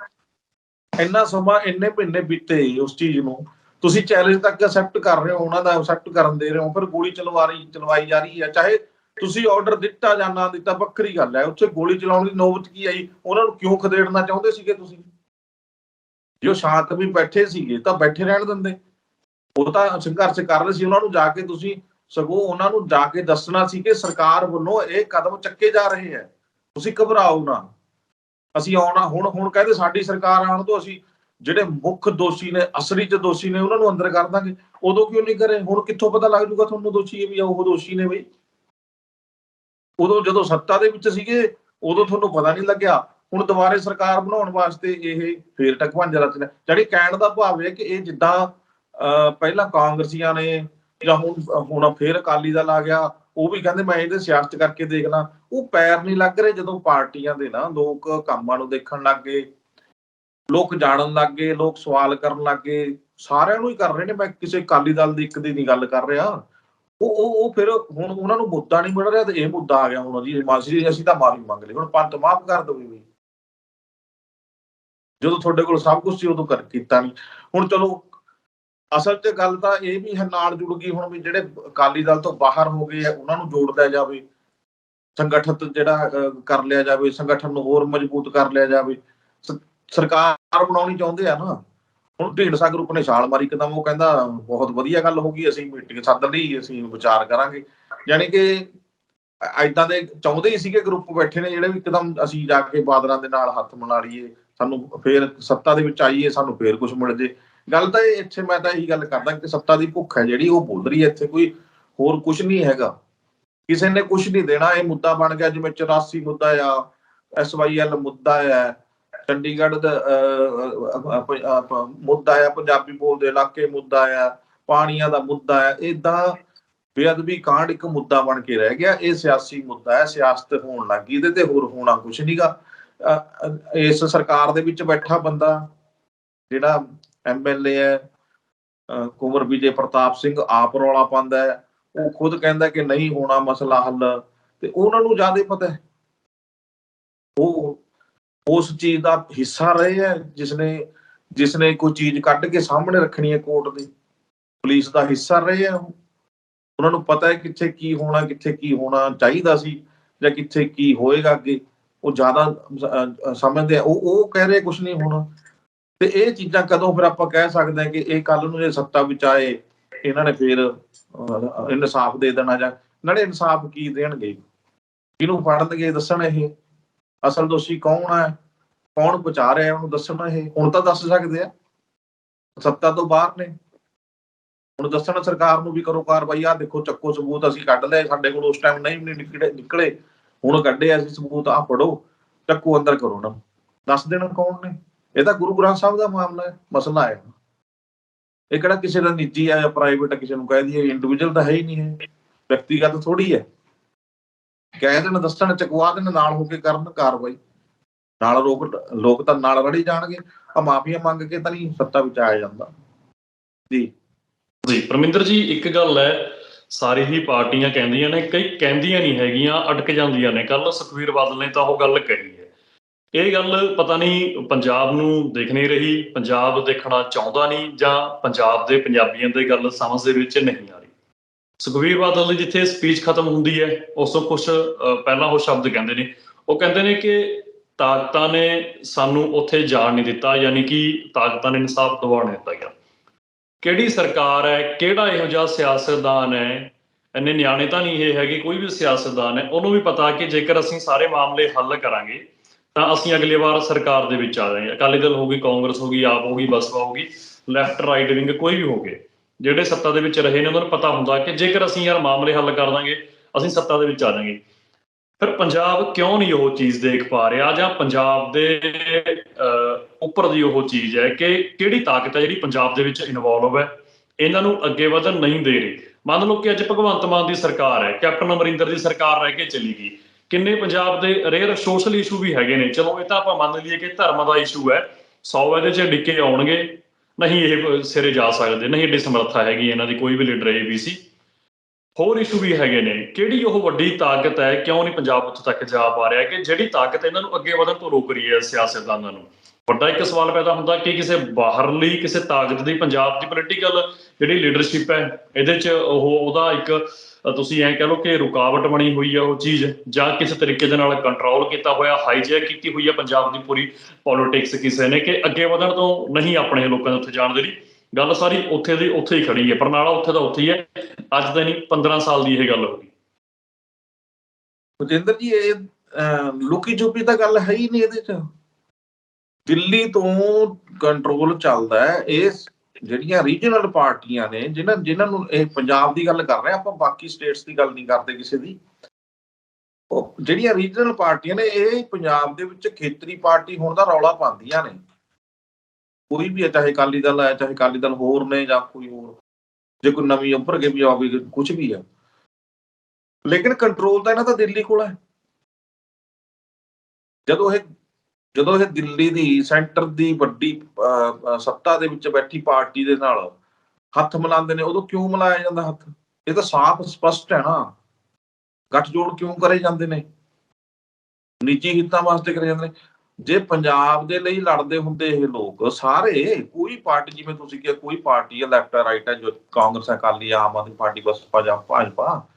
ਇੰਨਾ ਸਮਾਂ, ਇੰਨੇ ਮਹੀਨੇ ਬੀਤੇ ਉਸ ਚੀਜ਼ ਨੂੰ। ਤੁਸੀਂ ਚੈਲੰਜ ਤੱਕ ਅਸੈਪਟ ਕਰ ਰਹੇ ਹੋ, ਉਹਨਾਂ ਦਾ ਅਸੈਪਟ ਕਰਨ ਦੇ ਰਹੇ ਹੋ, ਫਿਰ ਗੋਲੀ ਚਲਵਾ ਰਹੀ ਚਲਵਾਈ ਜਾ ਰਹੀ ਹੈ ਚਾਹੇ ਤੁਸੀਂ ਆਰਡਰ ਦਿੱਤਾ ਜਾਂ ਨਾ ਦਿੱਤਾ, ਵੱਖਰੀ ਗੱਲ ਹੈ। ਉੱਥੇ ਗੋਲੀ ਚਲਾਉਣ ਦੀ ਨੌਬਤ ਕੀ ਆਈ? ਉਹਨਾਂ ਨੂੰ ਕਿਉਂ ਖਦੇੜਨਾ ਚਾਹੁੰਦੇ ਸੀਗੇ ਤੁਸੀਂ? ਜੋ ਸ਼ਾਂਤ ਵੀ ਬੈਠੇ ਸੀਗੇ, ਤਾਂ ਬੈਠੇ ਰਹਿਣ ਦਿੰਦੇ। ਉਹ ਤਾਂ ਸੰਘਰਸ਼ ਕਰ ਰਹੇ ਸੀ। ਉਹਨਾਂ ਨੂੰ ਜਾ ਕੇ ਤੁਸੀਂ ਸਗੋਂ ਉਹਨਾਂ ਨੂੰ ਜਾ ਕੇ ਦੱਸਣਾ ਸੀ ਕਿ ਸਰਕਾਰ ਵੱਲੋਂ ਇਹ ਕਦਮ ਚੱਕੇ ਜਾ ਰਹੇ ਹੈ। ਤੁਸੀਂ ਘਬਰਾਓ ਨਾ। ਅਸੀਂ ਆਉਣਾ ਹੁਣ ਹੁਣ ਕਹਿੰਦੇ ਸਾਡੀ ਸਰਕਾਰ ਆਉਣ ਤੋਂ ਅਸੀਂ ਜਿਹੜੇ ਮੁੱਖ ਦੋਸ਼ੀ ਨੇ ਅਸਲੀ ਚ ਦੋਸ਼ੀ ਨੇ ਉਹਨਾਂ ਨੂੰ ਅੰਦਰ ਕਰ ਦਾਂਗੇ। ਉਦੋਂ ਕਿਉਂ ਨਹੀਂ ਕਰੇ? ਹੁਣ ਕਿੱਥੋਂ ਪਤਾ ਲੱਗ ਜੂਗਾ ਤੁਹਾਨੂੰ ਦੋਸ਼ੀ ਵੀ ਉਹ ਦੋਸ਼ੀ ਨੇ ਬਈ? ਉਦੋਂ ਜਦੋਂ ਸੱਤਾ ਦੇ ਵਿੱਚ ਸੀਗੇ ਉਦੋਂ ਤੁਹਾਨੂੰ ਪਤਾ ਨਹੀਂ ਲੱਗਿਆ। ਹੁਣ ਦੁਬਾਰੇ ਸਰਕਾਰ ਬਣਾਉਣ ਵਾਸਤੇ ਇਹ ਫੇਰ ਟਕਵੰਜ ਰਚਨਾ ਜਿਹੜੀ ਕਹਿਣ ਦਾ ਭਾਵ ਹੈ ਕਿ ਇਹ ਜਿੱਦਾਂ ਅਹ, ਪਹਿਲਾਂ ਕਾਂਗਰਸੀਆਂ ਨੇ ਜਾਂ ਹੁਣ ਹੁਣ ਫੇਰ ਅਕਾਲੀ ਦਲ ਆ ਗਿਆ ਉਹ ਵੀ ਕਹਿੰਦੇ ਮੈਂ ਇਹਦੇ ਸਿਆਸਤ ਕਰਕੇ ਦੇਖਣਾ ਉਹ ਪੈਰ ਨਹੀਂ ਲੱਗ ਰਹੇ ਜਦੋਂ ਪਾਰਟੀਆਂ ਦੇ ਨਾ ਲੋਕ ਕੰਮਾਂ ਨੂੰ ਦੇਖਣ ਲੱਗ ਗਏ। ਲੋਕ ਜਾਣਨ ਲੱਗ ਗਏ, ਲੋਕ ਸਵਾਲ ਕਰਨ ਲੱਗ ਗਏ। ਸਾਰਿਆਂ ਨੂੰ ਹੀ ਕਰ ਰਹੇ ਨੇ। ਮੈਂ ਕਿਸੇ ਅਕਾਲੀ ਦਲ ਦੀ ਇੱਕ ਦੀ ਨਹੀਂ ਗੱਲ ਕਰ ਰਿਹਾ। ਉਹ ਉਹ ਉਹ ਫਿਰ ਹੁਣ ਉਹਨਾਂ ਨੂੰ ਮੁੱਦਾ ਨਹੀਂ ਮਿਲ ਰਿਹਾ ਤੇ ਇਹ ਮੁੱਦਾ ਆ ਗਿਆ ਹੁਣ ਜੀ। ਮਾਸੀ ਜੀ, ਅਸੀਂ ਤਾਂ ਮਾਫੀ ਮੰਗ ਲਈ। ਹੁਣ ਪੰਤ ਮਾਫ ਕਰ ਦੋ ਵੀ ਜਦੋਂ ਤੁਹਾਡੇ ਕੋਲ ਸਭ ਕੁਝ ਸੀ, ਉਦੋਂ ਕਰ, ਕੀਤਾ ਨਹੀਂ। ਹੁਣ ਚਲੋ ਅਸਲ 'ਚ ਗੱਲ ਤਾਂ ਇਹ ਵੀ ਹੈ ਨਾਲ ਜੁੜ ਗਈ ਹੁਣ ਵੀ ਜਿਹੜੇ ਅਕਾਲੀ ਦਲ ਤੋਂ ਬਾਹਰ ਹੋ ਗਏ ਆ, ਉਹਨਾਂ ਨੂੰ ਜੋੜ ਲਿਆ ਜਾਵੇ। ਸੰਗਠਿਤ ਜਿਹੜਾ ਕਰ ਲਿਆ ਜਾਵੇ, ਸੰਗਠਨ ਨੂੰ ਹੋਰ ਮਜ਼ਬੂਤ ਕਰ ਲਿਆ ਜਾਵੇ। ਸਰਕਾਰ ਬਣਾਉਣੀ ਚਾਹੁੰਦੇ ਆ ਨਾ। ਹੁਣ ਢੀਂਡਸਾ ਗਰੁੱਪ ਨੇ ਛਾਲ ਮਾਰੀ ਕਦਮ ਉਹ ਕਹਿੰਦਾ, ਬਹੁਤ ਵਧੀਆ ਗੱਲ ਹੋ ਗਈ, ਅਸੀਂ ਮੀਟਿੰਗ ਸੱਦ ਲਈ, ਅਸੀਂ ਵਿਚਾਰ ਕਰਾਂਗੇ। ਯਾਨੀ ਕਿ ਐਦਾਂ ਦੇ ਚਾਹੁੰਦੇ ਹੀ ਸੀਗੇ ਗਰੁੱਪ ਬੈਠੇ ਨੇ, ਜਿਹੜੇ ਵੀ ਇੱਕਦਮ ਅਸੀਂ ਜਾ ਕੇ ਬਾਦਲਾਂ ਦੇ ਨਾਲ ਹੱਥ ਮਿਲਾ ਲਈਏ ਸਾਨੂੰ ਫੇਰ ਸੱਤਾ ਦੇ ਵਿੱਚ ਆਈਏ, ਸਾਨੂੰ ਫੇਰ ਕੁਝ ਮਿਲ ਜੇ। ਗੱਲ ਤਾਂ ਇਹ ਇੱਥੇ ਮੈਂ ਤਾਂ ਇਹੀ ਗੱਲ ਕਰਦਾ ਕਿ ਸੱਤਾ ਦੀ ਭੁੱਖ ਹੈ ਜਿਹੜੀ, ਉਹ ਬੋਲ ਰਹੀ ਹੈ। ਇੱਥੇ ਕੋਈ ਹੋਰ ਕੁਝ ਨਹੀਂ ਹੈਗਾ। ਕਿਸੇ ਨੇ ਕੁਝ ਨਹੀਂ ਦੇਣਾ। ਇਹ ਮੁੱਦਾ ਬਣ ਗਿਆ ਜਿਵੇਂ 84 ਮੁੱਦਾ ਆ ਐਸਵਾਈਐਲ ਮੁੱਦਾ ਆ, ਚੰਡੀਗੜ੍ਹ ਦਾ ਮੁੱਦਾ ਆ, ਪੰਜਾਬੀ ਬੋਲਦੇ ਇਲਾਕੇ ਮੁੱਦਾ ਆ, ਪਾਣੀਆਂ ਦਾ ਮੁੱਦਾ ਆ। ਇਦਾਂ ਬੇਅਦਬੀ ਕਾਂਡ ਇੱਕ ਮੁੱਦਾ ਬਣ ਕੇ ਰਹਿ ਗਿਆ। ਇਹ ਸਿਆਸੀ ਮੁੱਦਾ ਹੈ ਸਿਆਸਤ ਹੋਣ ਲੱਗੀ ਇਹਦੇ ਤੇ ਹੋਰ ਹੋਣਾ ਕੁਝ ਨਹੀਂਗਾ ਇਸ ਸਰਕਾਰ ਦੇ ਵਿੱਚ ਬੈਠਾ ਬੰਦਾ ਜਿਹੜਾ ਐਮਐਲਏ ਹੈ ਅਹ, ਵਿਜੇ ਪ੍ਰਤਾਪ ਸਿੰਘ ਆਪ ਰੌਲਾ ਪਾਉਂਦਾ ਹੈ। ਉਹ ਖੁਦ ਕਹਿੰਦਾ ਕਿ ਨਹੀਂ ਹੋਣਾ ਮਸਲਾ ਹੱਲ ਤੇ ਉਹਨਾਂ ਨੂੰ ਜ਼ਿਆਦਾ ਪਤਾ ਹੈ। ਉਹ ਉਸ ਚੀਜ਼ ਦਾ ਹਿੱਸਾ ਰਹੇ ਹੈ ਜਿਸਨੇ ਜਿਸਨੇ ਕੋਈ ਚੀਜ਼ ਕੱਢ ਕੇ ਸਾਹਮਣੇ ਰੱਖਣੀ ਹੈ ਕੋਰਟ ਦੀ। ਪੁਲਿਸ ਦਾ ਹਿੱਸਾ ਰਹੇ ਹੈ ਉਹ। ਉਹਨਾਂ ਨੂੰ ਪਤਾ ਹੈ ਕਿੱਥੇ ਕੀ ਹੋਣਾ ਕਿੱਥੇ ਕੀ ਹੋਣਾ ਚਾਹੀਦਾ ਸੀ ਜਾਂ ਕਿੱਥੇ ਕੀ ਹੋਏਗਾ ਅੱਗੇ। ਉਹ ਜ਼ਿਆਦਾ ਸਮਝਦੇ ਆ। ਉਹ ਉਹ ਕਹਿ ਰਹੇ ਕੁਝ ਨਹੀਂ ਹੋਣਾ। ਤੇ ਇਹ ਚੀਜ਼ਾਂ ਕਦੋਂ ਫਿਰ ਆਪਾਂ ਕਹਿ ਸਕਦੇ ਹਾਂ ਕਿ ਇਹ ਕੱਲ ਨੂੰ ਜੇ ਸੱਤਾ ਵਿੱਚ ਆਏ, ਇਹਨਾਂ ਨੇ ਫਿਰ ਇਨਸਾਫ ਦੇ ਦੇਣਾ ਜਾਂ ਨਾਲੇ ਇਨਸਾਫ ਕੀ ਦੇਣਗੇ? ਕਿਹਨੂੰ ਫੜਨਗੇ ਦੱਸਣ ਇਹ? ਅਸਲ ਦੋਸ਼ੀ ਕੌਣ ਹੈ ਕੌਣ ਬਚਾ ਰਿਹਾ ਉਹਨੂੰ ਦੱਸਣਾ ਇਹ? ਹੁਣ ਤਾਂ ਦੱਸ ਸਕਦੇ ਆ। ਸੱਤਾ ਤੋਂ ਬਾਹਰ ਨੇ। ਹੁਣ ਦੱਸਣ ਸਰਕਾਰ ਨੂੰ ਵੀ ਕਰੋ ਕਾਰਵਾਈ ਆ ਦੇਖੋ ਚੱਕੋ ਸਬੂਤ ਅਸੀਂ ਕੱਢ ਲਏ, ਸਾਡੇ ਕੋਲ ਉਸ ਟਾਈਮ ਨਹੀਂ ਵੀ ਨਿਕਲੇ ਨਿਕਲੇ। ਹੁਣ ਕੱਢੇ ਅਸੀਂ ਸਬੂਤ ਆ ਫੜੋ, ਚੱਕੋ ਅੰਦਰ ਕਰੋ ਨਾ। ਦੱਸ ਦੇਣਾ ਕੌਣ ਨੇ? ਇਹ ਤਾਂ ਗੁਰੂ ਗ੍ਰੰਥ ਸਾਹਿਬ ਦਾ ਮਾਮਲਾ ਹੈ, ਮਸਲਾ ਹੈ। ਇਹ ਕਿਹੜਾ ਕਿਸੇ ਦਾ ਨਿੱਜੀ ਆ ਜਾਂ ਪ੍ਰਾਈਵੇਟ ਆ ਕਿਸੇ ਨੂੰ ਕਹਿ ਦਈਏ ਇੰਡੀਵਿਜੂਅਲ ਤਾਂ ਹੈ ਹੀ ਨਹੀਂ ਹੈ। ਵਿਅਕਤੀਗਤ ਥੋੜੀ ਹੈ। ਕਹਿ ਦੇਣ, ਦੱਸਣ, ਚਕਵਾ ਦੇਣ, ਨਾਲ ਹੋ ਕੇ ਕਰਨ ਕਾਰਵਾਈ। ਨਾਲ ਲੋਕ ਲੋਕ ਤਾਂ ਨਾਲ ਰੜੀ ਜਾਣਗੇ। ਆ ਮਾਫੀਆ ਮੰਗ ਕੇ ਤਾਂ ਨਹੀਂ ਸੱਤਾ ਵਿੱਚ ਆਇਆ ਜਾਂਦਾ। ਜੀ। ਜੀ, ਪਰਮਿੰਦਰ ਜੀ, ਇੱਕ ਗੱਲ ਹੈ, ਸਾਰੀ ਹੀ ਪਾਰਟੀਆਂ ਕਹਿੰਦੀਆਂ ਨੇ, ਕਈ ਕਹਿੰਦੀਆਂ ਨਹੀਂ ਹੈਗੀਆਂ, ਅਟਕ ਜਾਂਦੀਆਂ ਨੇ। ਕੱਲ ਸੁਖਵੀਰ ਬਾਦਲ ਨੇ ਤਾਂ ਉਹ ਗੱਲ ਕਹੀ ਇਹ ਗੱਲ ਪਤਾ ਨਹੀਂ ਪੰਜਾਬ ਨੂੰ ਦੇਖ ਨਹੀਂ ਰਹੀ, ਪੰਜਾਬ ਦੇਖਣਾ ਚਾਹੁੰਦਾ ਨਹੀਂ ਜਾਂ ਪੰਜਾਬ ਦੇ ਪੰਜਾਬੀਆਂ ਦੀ ਗੱਲ ਸਮਝ ਦੇ ਵਿੱਚ ਨਹੀਂ ਆ ਰਹੀ। ਸੁਖਵੀਰ ਬਾਦਲ ਦੀ ਜਿੱਥੇ ਸਪੀਚ ਖਤਮ ਹੁੰਦੀ ਹੈ, ਉਸ ਤੋਂ ਕੁਝ ਪਹਿਲਾਂ ਉਹ ਸ਼ਬਦ ਕਹਿੰਦੇ ਨੇ। ਉਹ ਕਹਿੰਦੇ ਨੇ ਕਿ ਤਾਕਤਾਂ ਨੇ ਸਾਨੂੰ ਉੱਥੇ ਜਾਣ ਨਹੀਂ ਦਿੱਤਾ, ਯਾਨੀ ਕਿ ਤਾਕਤਾਂ ਨੇ ਇਨਸਾਫ ਦਿਵਾਉਣ ਦਿੱਤਾ ਗਿਆ। ਕਿਹੜੀ ਸਰਕਾਰ ਹੈ, ਕਿਹੜਾ ਇਹੋ ਜਿਹਾ ਸਿਆਸਤਦਾਨ ਹੈ? ਇੰਨੇ ਨਿਆਣੇ ਤਾਂ ਨਹੀਂ ਇਹ ਹੈਗੇ, ਕੋਈ ਵੀ ਸਿਆਸਤਦਾਨ ਹੈ। ਉਹਨੂੰ ਵੀ ਪਤਾ ਕਿ ਜੇਕਰ ਅਸੀਂ ਸਾਰੇ ਮਾਮਲੇ ਹੱਲ ਕਰਾਂਗੇ ਤਾਂ ਅਸੀਂ ਅਗਲੀ ਵਾਰ ਸਰਕਾਰ ਦੇ ਵਿੱਚ ਆ ਜਾਵਾਂਗੇ। ਅਕਾਲੀ ਦਲ ਹੋਗੀ ਕਾਂਗਰਸ ਹੋਗੀ ਆਪ ਹੋਗੀ ਬਸਪਾ ਹੋਗੀ ਲੈਫਟ ਰਾਈਟ ਵਿੰਗ ਕੋਈ ਵੀ ਹੋਗੇ ਜਿਹੜੇ ਸੱਤਾ ਦੇ ਵਿੱਚ ਰਹੇ ਨੇ, ਉਹਨਾਂ ਨੂੰ ਪਤਾ ਹੁੰਦਾ ਕਿ ਜੇਕਰ ਅਸੀਂ ਯਾਰ ਮਾਮਲੇ ਹੱਲ ਕਰ ਦਾਂਗੇ, ਅਸੀਂ ਸੱਤਾ ਦੇ ਵਿੱਚ ਆ ਜਾਵਾਂਗੇ। ਫਿਰ ਪੰਜਾਬ ਕਿਉਂ ਨਹੀਂ ਉਹ ਚੀਜ਼ ਦੇਖ ਪਾ ਰਿਹਾ ਜਾਂ ਪੰਜਾਬ ਦੇ ਉੱਪਰ ਦੀ ਉਹ ਚੀਜ਼ ਹੈ ਕਿ ਕਿਹੜੀ ਤਾਕਤ ਹੈ ਜਿਹੜੀ ਪੰਜਾਬ ਦੇ ਵਿੱਚ ਇਨਵੋਲਵ ਹੈ? ਇਹਨਾਂ ਨੂੰ ਅੱਗੇ ਵਧਣ ਨਹੀਂ ਦੇ ਰਹੀ। ਮੰਨ ਲਓ ਕਿ ਅੱਜ ਭਗਵੰਤ ਮਾਨ ਦੀ ਸਰਕਾਰ ਹੈ, ਕੈਪਟਨ ਅਮਰਿੰਦਰ ਦੀ ਸਰਕਾਰ ਰਹਿ ਕੇ ਚਲੀ ਗਈ। ਕਿੰਨੇ ਪੰਜਾਬ ਦੇ ਰੇਅਰ ਸੋਸ਼ਲ ਇਸ਼ੂ ਵੀ ਹੈਗੇ ਨੇ। ਚਲੋ, ਇਹ ਤਾਂ ਆਪਾਂ ਮੰਨ ਲਈਏ ਕਿ ਧਰਮ ਦਾ ਇਸ਼ੂ ਹੈ। 100 ਇਹਦੇ 'ਚ ਡਿੱਕੇ ਆਉਣਗੇ, ਨਹੀਂ ਇਹ ਸਿਰੇ ਜਾ ਸਕਦੇ, ਨਹੀਂ ਏਡੀ ਸਮਰੱਥਾ ਹੈਗੀ ਇਹਨਾਂ ਦੀ, ਕੋਈ ਵੀ ਲੀਡਰ ਇਹ ਵੀ ਸੀ ਹੋਰ ਇਸ਼ੂ ਵੀ ਹੈਗੇ ਨੇ। ਕਿਹੜੀ ਉਹ ਵੱਡੀ ਤਾਕਤ ਹੈ, ਕਿਉਂ ਨਹੀਂ ਪੰਜਾਬ ਉੱਥੇ ਤੱਕ ਜਾ ਪਾ ਰਿਹਾ ਕਿ ਜਿਹੜੀ ਤਾਕਤ ਇਹਨਾਂ ਨੂੰ ਅੱਗੇ ਵਧਣ ਤੋਂ ਰੋਕ ਰਹੀ ਹੈ ਸਿਆਸਤਦਾਨਾਂ ਨੂੰ? ਵੱਡਾ ਇੱਕ ਸਵਾਲ ਪੈਦਾ ਹੁੰਦਾ ਕਿ ਕਿਸੇ ਬਾਹਰਲੀ, ਕਿਸੇ ਤਾਕਤ ਦੀ ਪੰਜਾਬ ਦੀ ਪੋਲੀਟੀਕਲ ਜਿਹੜੀ ਲੀਡਰਸ਼ਿਪ ਹੈ, ਇਹਦੇ 'ਚ ਉਹ, ਉਹਦਾ ਇੱਕ ਤੁਸੀਂ ਐਂ ਕਹ ਲਓ ਕਿ ਰੁਕਾਵਟ ਬਣੀ ਹੋਈ ਹੈ ਉਹ ਚੀਜ਼, ਜਾਂ ਕਿਸੇ ਤਰੀਕੇ ਦੇ ਨਾਲ ਕੰਟਰੋਲ ਕੀਤਾ ਹੋਇਆ ਹਾਈਜੈਕ ਕੀਤੀ ਹੋਈ ਹੈ ਪੰਜਾਬ ਦੀ ਪੂਰੀ ਪੋਲਿਟਿਕਸ ਕਿਸੇ ਨੇ ਕਿ ਅੱਗੇ ਵਧਣ ਤੋਂ ਨਹੀਂ ਆਪਣੇ ਲੋਕਾਂ ਦੇ ਉੱਥੇ ਜਾਣ ਦੇ ਲਈ ਗੱਲ ਸਾਰੀ ਉੱਥੇ ਦੀ ਉੱਥੇ ਹੀ ਖੜੀ ਹੈ ਪਰਨਾਲਾ ਉੱਥੇ ਦਾ ਉੱਥੇ ਹੀ ਹੈ, ਅੱਜ ਤਾਂ ਨਹੀਂ 15 ਸਾਲ ਦੀ ਇਹ ਗੱਲ ਹੋ ਗਈ। ਸੁਜਿੰਦਰ ਜੀ, ਇਹ ਲੁਕੀ ਛੁਪੀ ਤਾਂ ਗੱਲ ਹੈ ਹੀ ਨਹੀਂ ਇਹਦੇ ਚ। ਦਿੱਲੀ ਤੋਂ ਕੰਟਰੋਲ ਚੱਲਦਾ ਹੈ, ਇਹ ਜਿਹੜੀਆਂ ਰੀਜਨਲ ਪਾਰਟੀਆਂ ਨੇ, ਜਿਨ੍ਹਾਂ ਜਿਨ੍ਹਾਂ ਨੂੰ ਇਹ ਪੰਜਾਬ ਦੀ ਗੱਲ ਕਰ ਰਹੇ ਆਪਾਂ ਬਾਕੀ ਸਟੇਟਸ ਦੀ ਗੱਲ ਨਹੀਂ ਕਰਦੇ ਕਿਸੇ ਦੀ। ਉਹ ਜਿਹੜੀਆਂ ਰੀਜਨਲ ਪਾਰਟੀਆਂ ਨੇ, ਇਹ ਪੰਜਾਬ ਦੇ ਵਿੱਚ ਖੇਤਰੀ ਪਾਰਟੀ ਹੋਣ ਦਾ ਰੌਲਾ ਪਾਉਂਦੀਆਂ ਨੇ। ਕੋਈ ਵੀ ਹੈ, ਚਾਹੇ ਅਕਾਲੀ ਦਲ ਹੈ, ਚਾਹੇ ਅਕਾਲੀ ਦਲ ਹੋਰ ਨੇ ਜਾਂ ਕੋਈ ਹੋਰ। ਜੇ ਕੋਈ ਨਵੀਂ ਉੱਭਰ ਕੇ ਵੀ ਆਵੇ ਕੁਝ ਵੀ ਹੈ। ਲੇਕਿਨ ਕੰਟਰੋਲ ਤਾਂ ਇਹਨਾਂ ਦਾ ਦਿੱਲੀ ਕੋਲ ਹੈ। ਜਦੋਂ ਇਹ ਜਦੋਂ ਇਹ ਦਿੱਲੀ ਦੀ ਸੈਂਟਰ ਦੀ ਵੱਡੀ ਸੱਤਾ ਦੇ ਵਿੱਚ ਬੈਠੀ ਪਾਰਟੀ ਦੇ ਨਾਲ ਹੱਥ ਮਿਲਾਉਂਦੇ ਨੇ, ਉਦੋਂ ਕਿਉਂ ਮਿਲਾਇਆ ਜਾਂਦਾ ਹੱਥ? ਇਹ ਤਾਂ ਸਾਫ਼ ਸਪਸ਼ਟ ਹੈ ਨਾ। ਗੱਠਜੋੜ ਕਿਉਂ ਕਰੇ ਜਾਂਦੇ ਨੇ? ਨਿੱਜੀ ਹਿੱਤਾਂ ਵਾਸਤੇ ਕਰੇ ਜਾਂਦੇ ਨੇ। ਜੇ ਪੰਜਾਬ ਦੇ ਲਈ ਲੜਦੇ ਹੁੰਦੇ ਇਹ ਲੋਕ ਸਾਰੇ, ਕੋਈ ਪਾਰਟੀ ਜਿਵੇਂ ਤੁਸੀਂ ਕਿਹਾ, ਕੋਈ ਪਾਰਟੀ ਹੈ ਲੈਫਟ ਹੈ ਰਾਈਟ ਹੈ, ਜੋ ਕਾਂਗਰਸ ਅਕਾਲੀ ਆਮ ਆਦਮੀ ਪਾਰਟੀ ਬਸਪਾ ਭਾਜਪਾ।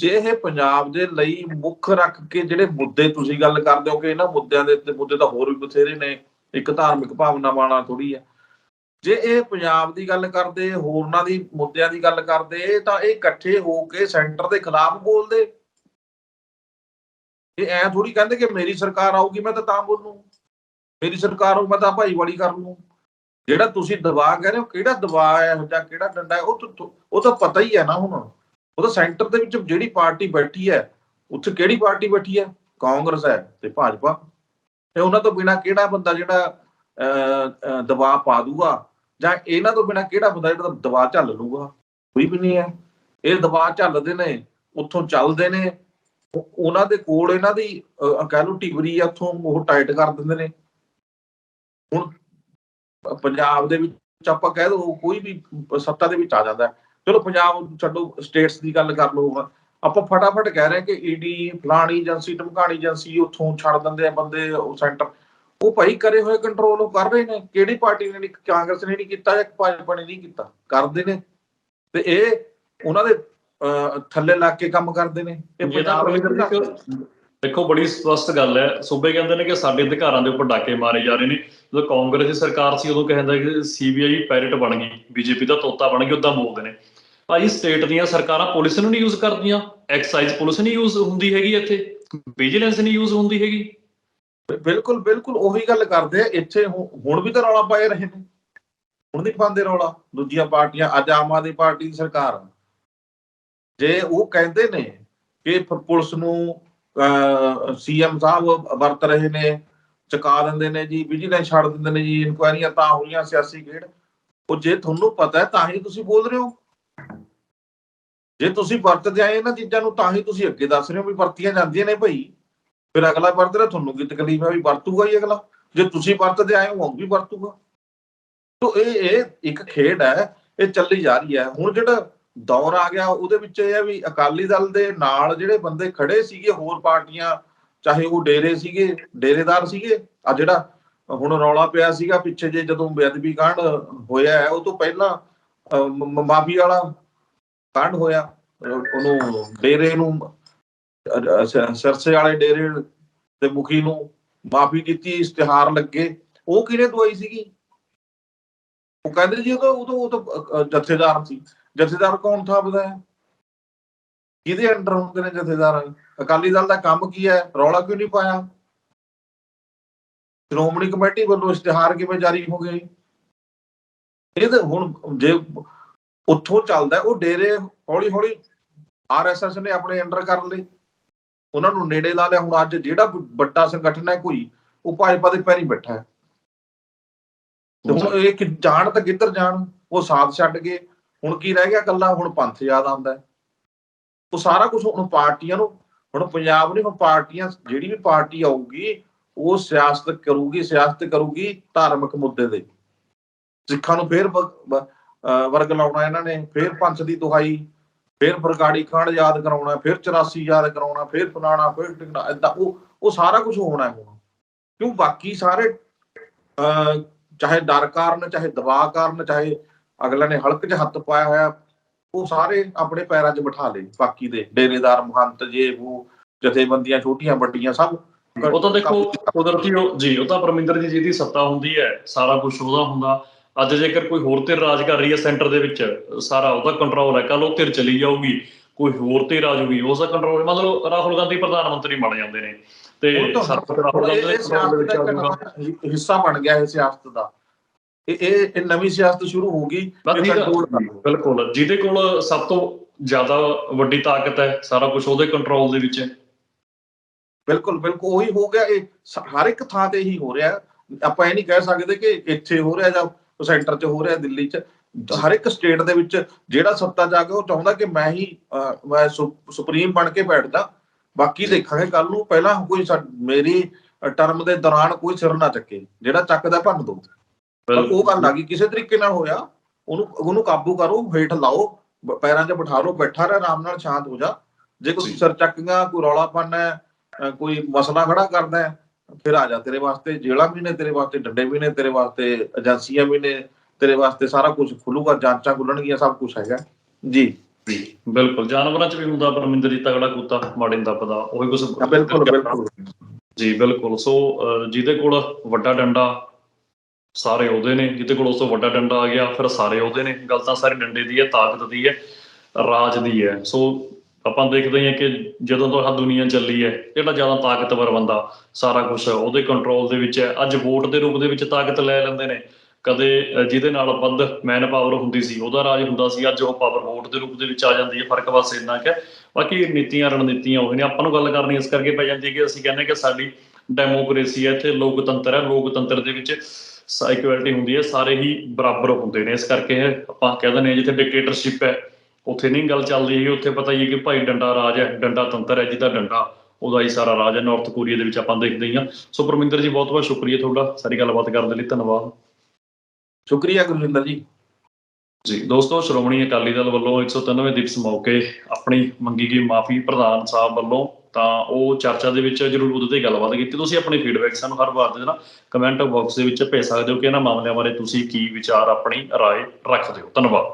ਜੇ ਇਹ ਪੰਜਾਬ ਦੇ ਲਈ ਮੁੱਖ ਰੱਖ ਕੇ ਜਿਹੜੇ ਮੁੱਦੇ ਤੁਸੀਂ ਗੱਲ ਕਰਦੇ ਹੋ ਕਿ ਇਹਨਾਂ ਮੁੱਦਿਆਂ ਦੇ ਉੱਤੇ ਮੁੱਦੇ ਤਾਂ ਹੋਰ ਵੀ ਬਥੇਰੇ ਨੇ, ਇੱਕ ਧਾਰਮਿਕ ਭਾਵਨਾ ਵਾਲਾ ਥੋੜੀ ਆ ਜੇ ਇਹ ਪੰਜਾਬ ਦੀ ਗੱਲ ਕਰਦੇ, ਹੋਰਨਾਂ ਦੀ ਮੁੱਦਿਆਂ ਦੀ ਗੱਲ ਕਰਦੇ, ਤਾਂ ਇਹ ਇਕੱਠੇ ਹੋ ਕੇ ਸੈਂਟਰ ਦੇ ਖਿਲਾਫ ਬੋਲਦੇ। ਇਹ ਐ ਥੋੜੀ ਕਹਿੰਦੇ ਕਿ ਮੇਰੀ ਸਰਕਾਰ ਆਊਗੀ, ਮੈਂ ਤਾਂ ਤਾਂ ਬੋਲੂੰ। ਮੇਰੀ ਸਰਕਾਰ ਆਊ, ਮੈਂ ਤਾਂ ਭਾਈਵਾਲੀ ਕਰ ਲੂੰ ਜਿਹੜਾ ਤੁਸੀਂ ਦਬਾਅ ਕਹਿ ਰਹੇ ਹੋ, ਕਿਹੜਾ ਦਬਾਅ ਹੈ ਜਾਂ ਕਿਹੜਾ ਡੰਡਾ ਹੈ, ਉਹ ਤਾਂ ਉਹ ਤਾਂ ਪਤਾ ਹੀ ਹੈ ਨਾ ਹੁਣ। ਉਹ ਤਾਂ ਸੈਂਟਰ ਦੇ ਵਿੱਚ ਜਿਹੜੀ ਪਾਰਟੀ ਬੈਠੀ ਹੈ, ਉੱਥੇ ਕਿਹੜੀ ਪਾਰਟੀ ਬੈਠੀ ਹੈ? ਕਾਂਗਰਸ ਹੈ ਤੇ ਭਾਜਪਾ। ਤੇ ਉਹਨਾਂ ਤੋਂ ਬਿਨਾ ਕਿਹੜਾ ਬੰਦਾ ਜਿਹੜਾ ਦਬਾਅ ਪਾ ਦੂਗਾ? ਜਾਂ ਇਹਨਾਂ ਤੋਂ ਬਿਨਾ ਕਿਹੜਾ ਬੰਦਾ ਜਿਹੜਾ ਦਬਾਅ ਝੱਲ ਲੂਗਾ? ਕੋਈ ਵੀ ਨਹੀਂ ਹੈ। ਇਹ ਦਬਾਅ ਝੱਲਦੇ ਨੇ, ਉੱਥੋਂ ਚੱਲਦੇ ਨੇ। ਉਹਨਾਂ ਦੇ ਕੋਲ ਇਹਨਾਂ ਦੀ ਕਹਿ ਲਓ ਟਿਬਰੀ ਆ, ਉੱਥੋਂ ਉਹ ਟਾਈਟ ਕਰ ਦਿੰਦੇ ਨੇ। ਹੁਣ, ਪੰਜਾਬ ਦੇ ਵਿੱਚ ਆਪਾਂ ਕਹਿ ਦੋ, ਕੋਈ ਵੀ ਸੱਤਾ ਦੇ ਵਿੱਚ ਆ ਜਾਂਦਾ। ਚਲੋ ਪੰਜਾਬ ਛੱਡੋ ਸਟੇਟਸ ਦੀ ਗੱਲ ਕਰ ਲਓ ਆਪਾਂ ਫਟਾਫਟ ਕਹਿ ਰਹੇ ਕਿ ਈਡੀ ਫਲਾਣੀ ਏਜੰਸੀ ਧਮਕਾਣੀ ਏਜੰਸੀ ਉੱਥੋਂ ਛੱਡ ਦਿੰਦੇ ਆ ਬੰਦੇ ਉਹ ਸੈਂਟਰ ਉਹ ਭਾਈ ਕਰੇ ਹੋਏ ਕੰਟਰੋਲ ਉਹ ਕਰ ਰਹੇ ਨੇ। ਕਿਹੜੀ ਪਾਰਟੀ ਨੇ ਨਹੀਂ ਕਾਂਗਰਸ ਨੇ ਨਹੀਂ ਕੀਤਾ ਜਾਂ ਭਾਜਪਾ ਨੇ ਨਹੀਂ ਕੀਤਾ? ਕਰਦੇ ਨੇ। ਤੇ ਇਹ ਉਹਨਾਂ ਦੇ ਥੱਲੇ ਲੱਗ ਕੇ ਕੰਮ ਕਰਦੇ ਨੇ। ਇਹ ਪੰਜਾਬ ਦੇਖੋ ਬੜੀ ਸਪਸ਼ਟ ਗੱਲ ਹੈ। ਸੂਬੇ ਕਹਿੰਦੇ ਨੇ ਕਿ ਸਾਡੇ ਅਧਿਕਾਰਾਂ ਦੇ ਉੱਪਰ ਡਾਕੇ ਮਾਰੇ ਜਾ ਰਹੇ ਨੇ। ਜਦੋਂ ਕਾਂਗਰਸ ਦੀ ਸਰਕਾਰ ਸੀ ਉਦੋਂ ਕਹਿੰਦਾ ਕਿ ਸੀਬੀਆਈ ਪੈਰਟ ਬਣ ਗਈ। ਬੀਜੇਪੀ ਦਾ ਤੋਤਾ ਬਣ ਗਈ ਉਦਾਂ ਬੋਲਦੇ ਨੇ। ਭਾਈ ਸਟੇਟ ਦੀਆਂ ਸਰਕਾਰਾਂ ਪੁਲਿਸ ਨੂੰ ਨਹੀਂ ਯੂਜ਼ ਕਰਦੀਆਂ ਐਕਸਾਈਜ਼ ਪੁਲਿਸ ਨਹੀਂ ਯੂਜ਼ ਹੁੰਦੀ ਹੈਗੀ ਇੱਥੇ ਵਿਜੀਲੈਂਸ ਨਹੀਂ ਯੂਜ਼ ਹੁੰਦੀ ਹੈਗੀ। ਬਿਲਕੁਲ ਬਿਲਕੁਲ ਉਹੀ ਗੱਲ ਕਰਦੇ ਆ, ਇੱਥੇ ਹੁਣ ਵੀ ਤਾਂ ਰੌਲਾ ਪਾਏ ਰਹੇ ਨੇ। ਹੁਣ ਨਹੀਂ ਪਾਉਂਦੇ ਰੌਲਾ, ਦੂਜੀਆਂ ਪਾਰਟੀਆਂ, ਅੱਜ ਆਮ ਆਦਮੀ ਪਾਰਟੀ ਦੀ ਸਰਕਾਰ ਜੇ ਉਹ ਕਹਿੰਦੇ ਨੇ ਕਿ ਫਿਰ ਪੁਲਿਸ ਨੂੰ ਸੀਐਮ ਸਾਹਿਬ ਵਰਤ ਰਹੇ ਨੇ, ਚੁਕਾ ਦਿੰਦੇ ਨੇ ਜੀ ਵਿਜੀਲੈਂਸ ਛੱਡ ਦਿੰਦੇ ਨੇ ਜੀ, ਇਨਕੁਆਇਰੀਆਂ ਤਾਂ ਹੋਈਆਂ ਸਿਆਸੀ ਖੇਡ ਉਹ ਜੇ ਤੁਹਾਨੂੰ ਪਤਾ ਤਾਂ ਹੀ ਤੁਸੀਂ ਬੋਲ ਰਹੇ ਹੋ। ਜੇ ਤੁਸੀਂ ਵਰਤਦੇ ਆਏ ਇਹਨਾਂ ਚੀਜ਼ਾਂ ਨੂੰ ਤਾਂ ਹੀ ਤੁਸੀਂ ਅੱਗੇ ਦੱਸ ਰਹੇ ਹੋ ਵੀ ਵਰਤੀਆਂ ਜਾਂਦੀਆਂ ਨੇ ਭਾਈ। ਫਿਰ ਅਗਲਾ ਵਰਤ ਰਿਹਾ, ਤੁਹਾਨੂੰ ਕੀ ਤਕਲੀਫ ਹੈ ਵੀ ਵਰਤੂਗਾ ਹੀ ਅਗਲਾ। ਜੇ ਤੁਸੀਂ ਵਰਤਦੇ ਆਏ ਹੋ, ਉਹ ਵੀ ਵਰਤੂਗਾ। ਤੋ ਇਹ ਇਹ ਇੱਕ ਖੇਡ ਹੈ, ਇਹ ਚੱਲੀ ਜਾ ਰਹੀ ਹੈ। ਹੁਣ ਜਿਹੜਾ ਦੌਰ ਆ ਗਿਆ, ਉਹਦੇ ਵਿੱਚ ਇਹ ਹੈ ਵੀ ਅਕਾਲੀ ਦਲ ਦੇ ਨਾਲ ਜਿਹੜੇ ਬੰਦੇ ਖੜੇ ਸੀਗੇ, ਹੋਰ ਪਾਰਟੀਆਂ, ਚਾਹੇ ਉਹ ਡੇਰੇ ਸੀਗੇ, ਡੇਰੇਦਾਰ ਸੀਗੇ, ਆ ਜਿਹੜਾ ਹੁਣ ਰੌਲਾ ਪਿਆ ਸੀਗਾ, ਪਿੱਛੇ ਜੇ ਜਦੋਂ ਬੇਅਦਬੀ ਕਾਂਡ ਹੋਇਆ ਹੈ, ਉਹ ਤੋਂ ਪਹਿਲਾਂ ਮਾਫੀ ਵਾਲਾ ਕਾਂਡ ਹੋਇਆ। ਉਹਨੂੰ ਡੇਰੇ ਨੂੰ, ਸਰਸੇ ਵਾਲੇ ਡੇਰੇ ਦੇ ਮੁਖੀ ਨੂੰ ਮਾਫੀ ਕੀਤੀ ਇਸ਼ਤਿਹਾਰ ਲੱਗੇ। ਉਹ ਕਿਹਨੇ ਦਵਾਈ ਸੀਗੀ? ਉਹ ਕਹਿੰਦੇ ਜੀ ਉਹ ਤਾਂ ਉਹ ਤਾਂ ਜਥੇਦਾਰ ਸੀ। ਜਥੇਦਾਰ ਕੌਣ ਥਾ ਹੈ? ਕਿਹਦੇ ਅੰਡਰ ਹੁੰਦੇ ਨੇ ਜਥੇਦਾਰ? ਅਕਾਲੀ ਦਲ ਦਾ ਕੰਮ ਕੀ ਹੈ? ਰੌਲਾ ਕਿਉਂ ਨਹੀਂ ਪਾਇਆ? ਸ਼੍ਰੋਮਣੀ ਕਮੇਟੀ ਵੱਲੋਂ ਇਸ਼ਤਿਹਾਰ ਕਿਵੇਂ ਜਾਰੀ ਹੋ ਗਏ? ਇਹ ਤਾਂ ਹੁਣ ਜੇ ਉੱਥੋਂ ਚੱਲਦਾ ਉਹ ਡੇਰੇ ਹੌਲੀ ਹੌਲੀ ਆਰਐਸਐਸ ਨੇ ਆਪਣੇ ਅੰਡਰ ਕਰ ਲਏ ਉਹਨਾਂ ਨੂੰ ਨੇੜੇ ਲਾ ਲਿਆ। ਹੁਣ ਅੱਜ ਜਿਹੜਾ ਵੱਡਾ ਸੰਗਠਨ ਹੈ ਕੋਈ, ਉਹ ਭਾਜਪਾ ਦੇ ਪੈਰੀ ਬੈਠਾ ਹੈ। ਤੇ ਹੁਣ ਇਹ ਕਿ, ਜਾਣ ਤਾਂ ਕਿੱਧਰ ਜਾਣ? ਉਹ ਸਾਥ ਛੱਡ ਗਏ ਹੁਣ ਕੀ ਰਹਿ ਗਿਆ ਕੱਲਾ ਹੁਣ ਪੰਥ ਯਾਦ ਆਉਂਦਾ ਉਹ ਸਾਰਾ ਕੁਝ ਹੁਣ ਪਾਰਟੀਆਂ ਨੂੰ, ਹੁਣ ਪੰਜਾਬ ਨਹੀਂ ਹੁਣ ਪਾਰਟੀਆਂ, ਜਿਹੜੀ ਵੀ ਪਾਰਟੀ ਆਊਗੀ, ਉਹ ਸਿਆਸਤ ਕਰੂਗੀ ਸਿਆਸਤ ਕਰੂਗੀ ਧਾਰਮਿਕ ਮੁੱਦੇ ਦੇ ਸਿੱਖਾਂ ਨੂੰ ਫੇਰ ਵਰਗ ਲਾਉਣਾ ਇਹਨਾਂ ਨੇ, ਫੇਰ ਪੰਥ ਦੀ ਦੁਹਾਈ, ਫੇਰ ਬਰਗਾੜੀ ਖਾਨ ਯਾਦ ਕਰਾਉਣਾ, ਫਿਰ 84 ਯਾਦ ਕਰਾਉਣਾ, ਫਿਰ ਫਲਾਣਾ, ਫਿਰ ਟਿਕਣਾ, ਏਦਾਂ ਉਹ ਉਹ ਸਾਰਾ ਕੁਝ ਹੋਣਾ ਹੈ ਹੁਣ। ਕਿਉਂ? ਬਾਕੀ ਸਾਰੇ ਚਾਹੇ ਡਰ ਕਾਰਨ, ਚਾਹੇ ਦਬਾਅ ਕਾਰਨ, ਚਾਹੇ ਅਗਲੇ ਨੇ ਹਲਕ 'ਚ ਹੱਥ ਪਾਇਆ ਹੋਇਆ, ਉਹ ਸਾਰੇ ਆਪਣੇ ਪੈਰਾਂ 'ਚ ਬਿਠਾ ਲਏ। ਬਾਕੀ ਦੇ ਡੇਰੇਦਾਰ, ਮਹੰਤ ਜੇ ਉਹ ਜਥੇਬੰਦੀਆਂ, ਛੋਟੀਆਂ, ਵੱਡੀਆਂ, ਸਭ ਉਹ ਤਾਂ ਦੇਖੋ, ਕੁਦਰਤੀ ਜੀ, ਉਹ ਤਾਂ ਪਰਮਿੰਦਰ ਜੀ ਜਿਹਦੀ ਸੱਤਾ ਹੁੰਦੀ ਹੈ, ਸਾਰਾ ਕੁਝ ਉਹਦਾ ਹੁੰਦਾ। ਅੱਜ ਜੇਕਰ ਕੋਈ ਹੋਰ ਧਿਰ ਰਾਜ ਕਰ ਰਹੀ ਹੈ ਸੈਂਟਰ ਦੇ ਵਿੱਚ ਸਾਰਾ ਉਹਦਾ ਕੰਟਰੋਲ ਹੈ ਕੱਲ ਉਹ ਧਿਰ ਚਲੀ ਜਾਊਗੀ ਕੋਈ ਹੋਰ ਧਿਰ ਆ ਜਾਊਗੀ ਉਸ ਦਾ ਕੰਟਰੋਲ ਮਤਲਬ ਰਾਹੁਲ ਗਾਂਧੀ ਪ੍ਰਧਾਨ ਮੰਤਰੀ ਬਣ ਜਾਂਦੇ ਨੇ ਤੇ ਰਾਹੁਲ ਗਾਂਧੀ ਦੇ ਹਿੱਸਾ ਬਣ ਗਿਆ ਇਹ ਸਿਆਸਤ ਦਾ। ਇਹ ਇਹ ਨਵੀਂ ਸਿਆਸਤ ਸ਼ੁਰੂ ਹੋ ਕਰਨਾ। ਬਿਲਕੁਲ ਜਿਹਦੇ ਕੋਲ ਸਭ ਤੋਂ ਜ਼ਿਆਦਾ ਵੱਡੀ ਤਾਕਤ ਹੈ ਸਾਰਾ ਕੁਝ ਉਹਦੇ ਕੰਟਰੋਲ ਦੇ ਵਿੱਚ ਹੈ। ਬਿਲਕੁਲ ਬਿਲਕੁਲ ਉਹੀ ਹੋ ਗਿਆ ਇਹ। ਹਰ ਇੱਕ ਥਾਂ ਤੇ ਹੀ ਹੋ ਰਿਹਾ। ਆਪਾਂ ਇਹ ਨਹੀਂ ਕਹਿ ਸਕਦੇ ਕਿ ਇੱਥੇ ਹੋ ਰਿਹਾ ਜਾਂ ਸੈਂਟਰ 'ਚ ਹੋ ਰਿਹਾ ਦਿੱਲੀ 'ਚ। ਹਰ ਇੱਕ ਸਟੇਟ ਦੇ ਵਿੱਚ ਜਿਹੜਾ ਸੱਤਾ ਜਾ ਕੇ ਉਹ ਚਾਹੁੰਦਾ ਕਿ ਮੈਂ ਹੀ ਮੈਂ ਸੁਪਰੀਮ ਬਣ ਕੇ ਬੈਠਦਾ। ਬਾਕੀ ਦੇਖਾਂਗੇ ਕੱਲ ਨੂੰ ਪਹਿਲਾਂ ਕੋਈ ਮੇਰੀ ਟਰਮ ਦੇ ਦੌਰਾਨ ਕੋਈ ਸਿਰ ਨਾ ਚੱਕੇ। ਜਿਹੜਾ ਚੱਕਦਾ ਭੰਨ ਦੋ। ਉਹ ਗੱਲ ਆ ਗਈ ਕਿਸੇ ਤਰੀਕੇ ਨਾਲ ਹੋਇਆ ਉਹਨੂੰ ਉਹਨੂੰ ਕਾਬੂ ਕਰੋ ਹੇਠ ਲਾਓ ਪੈਰਾਂ 'ਚ ਬਿਠਾ ਲਓ ਬੈਠਾ ਰਹਿ ਆਰਾਮ ਨਾਲ ਸ਼ਾਂਤ ਹੋ ਜਾ। ਜੇ ਕੋਈ ਜੀ। ਸਿਰ ਚੱਕੀਆਂ ਕੋਈ ਰੌਲਾ ਪਾਣਾ ਕੋਈ ਮਸਲਾ ਖੜਾ ਕਰਦਾ ਫਿਰ ਆ ਜਾ ਤੇਰੇ ਵਾਸਤੇ ਜੇਲ੍ਹਾਂ ਵੀ ਨੇ ਤੇਰੇ ਵਾਸਤੇ ਡੰਡੇ ਵੀ ਨੇ ਤੇਰੇ ਵਾਸਤੇ ਏਜੰਸੀਆਂ ਵੀ ਨੇ ਤੇਰੇ ਵਾਸਤੇ ਸਾਰਾ ਕੁਝ ਖੁੱਲੂਗਾ ਜਾਂਚਾਂ ਖੁੱਲਣਗੀਆਂ ਸਭ ਕੁਝ ਹੈਗਾ। ਜੀ। ਬਿਲਕੁਲ ਜਾਨਵਰਾਂ 'ਚ ਵੀ ਹੁੰਦਾ ਪਰਮਿੰਦਰ ਜੀ ਤਗੜਾ ਕੁੱਤਾ ਮਾੜੇ ਨੂੰ ਦੱਬਦਾ ਉਹੀ ਕੁਝ ਹਾਂ, ਬਿਲਕੁਲ ਬਿਲਕੁਲ। ਜੀ ਬਿਲਕੁਲ ਸੋ ਜਿਹਦੇ ਕੋਲ ਵੱਡਾ ਡੰਡਾ ਸਾਰੇ ਉਹਦੇ ਨੇ ਜਿਹਦੇ ਕੋਲ ਉਸ ਤੋਂ ਵੱਡਾ ਡੰਡਾ ਆ ਗਿਆ ਫਿਰ ਸਾਰੇ ਉਹਦੇ ਨੇ। ਗੱਲ ਤਾਂ ਸਾਰੇ ਡੰਡੇ ਦੀ ਹੈ ਤਾਕਤ ਦੀ ਹੈ ਰਾਜ ਦੀ ਹੈ। ਸੋ ਆਪਾਂ ਦੇਖਦੇ ਹਾਂ ਕਿ ਜਦੋਂ ਤੋਂ ਆਹ ਦੁਨੀਆ ਚੱਲੀ ਹੈ, ਜਿਹੜਾ ਜ਼ਿਆਦਾ ਤਾਕਤਵਰ ਬੰਦਾ ਸਾਰਾ ਕੁਝ ਉਹਦੇ ਕੰਟਰੋਲ ਦੇ ਵਿੱਚ ਹੈ। ਅੱਜ ਵੋਟ ਦੇ ਰੂਪ ਦੇ ਵਿੱਚ ਤਾਕਤ ਲੈ ਲੈਂਦੇ ਨੇ। ਕਦੇ ਜਿਹਦੇ ਨਾਲ ਵੱਧ ਮੈਨ ਪਾਵਰ ਹੁੰਦੀ ਸੀ, ਉਹਦਾ ਰਾਜ ਹੁੰਦਾ ਸੀ। ਅੱਜ ਉਹ ਪਾਵਰ ਵੋਟ ਦੇ ਰੂਪ ਦੇ ਵਿੱਚ ਆ ਜਾਂਦੀ ਹੈ। ਫ਼ਰਕ ਬਸ ਇੰਨਾ ਕਿ ਬਾਕੀ ਨੀਤੀਆਂ, ਰਣਨੀਤੀਆਂ ਉਹ ਨੇ ਆਪਾਂ ਨੂੰ ਗੱਲ ਕਰਨੀ ਇਸ ਕਰਕੇ ਪੈ ਜਾਂਦੀ ਹੈ ਕਿ ਅਸੀਂ ਕਹਿੰਦੇ ਕਿ ਸਾਡੀ ਡੈਮੋਕ੍ਰੇਸੀ ਹੈ, ਇੱਥੇ ਲੋਕਤੰਤਰ ਹੈ। ਲੋਕਤੰਤਰ ਦੇ ਵਿੱਚ ਇਕੁਐਲਿਟੀ ਹੁੰਦੀ ਹੈ। ਸਾਰੇ ਹੀ ਬਰਾਬਰ ਹੁੰਦੇ ਨੇ। ਇਸ ਕਰਕੇ ਇਹ ਆਪਾਂ ਕਹਿ ਦਿੰਦੇ ਹਾਂ ਜਿੱਥੇ ਡਿਕਟੇਟਰਸ਼ਿਪ ਹੈ ਉੱਥੇ ਨਹੀਂ ਗੱਲ ਚੱਲਦੀ ਹੈਗੀ ਉੱਥੇ ਪਤਾ ਹੀ ਹੈ ਕਿ ਭਾਈ ਡੰਡਾ ਰਾਜ ਹੈ ਡੰਡਾ ਤੰਤਰ ਹੈ ਜਿਹਦਾ ਡੰਡਾ ਉਹਦਾ ਹੀ ਸਾਰਾ ਰਾਜ ਹੈ ਨਾਰਥ ਕੋਰੀਆ ਦੇ ਵਿੱਚ ਆਪਾਂ ਦੇਖਦੇ ਹੀ ਹਾਂ ਸੋ ਪਰਮਿੰਦਰ ਜੀ ਬਹੁਤ ਬਹੁਤ ਸ਼ੁਕਰੀਆ ਤੁਹਾਡਾ ਸਾਰੀ ਗੱਲਬਾਤ ਕਰਨ ਦੇ ਲਈ ਧੰਨਵਾਦ ਸ਼ੁਕਰੀਆ ਗੁਰਜਿੰਦਰ ਜੀ ਜੀ ਦੋਸਤੋ ਸ਼੍ਰੋਮਣੀ ਅਕਾਲੀ ਦਲ ਵੱਲੋਂ 193 ਦਿਵਸ ਮੌਕੇ ਆਪਣੀ ਮੰਗੀ ਗਈ ਮਾਫੀ ਪ੍ਰਧਾਨ ਸਾਹਿਬ ਵੱਲੋਂ ਤਾਂ ਉਹ ਚਰਚਾ ਦੇ ਵਿੱਚ ਜ਼ਰੂਰ ਉਹਦੇ ਤੇ ਗੱਲਬਾਤ ਕੀਤੀ ਤੁਸੀਂ ਆਪਣੀ ਫੀਡਬੈਕ ਸਾਨੂੰ ਹਰ ਵਾਰ ਦੇ ਨਾ ਕਮੈਂਟ ਬਾਕਸ ਦੇ ਵਿੱਚ ਭੇਜ ਸਕਦੇ ਹੋ ਕਿ ਇਹਨਾਂ ਮਾਮਲਿਆਂ ਬਾਰੇ ਤੁਸੀਂ ਕੀ ਵਿਚਾਰ ਆਪਣੀ رائے ਰੱਖਦੇ ਹੋ ਧੰਨਵਾਦ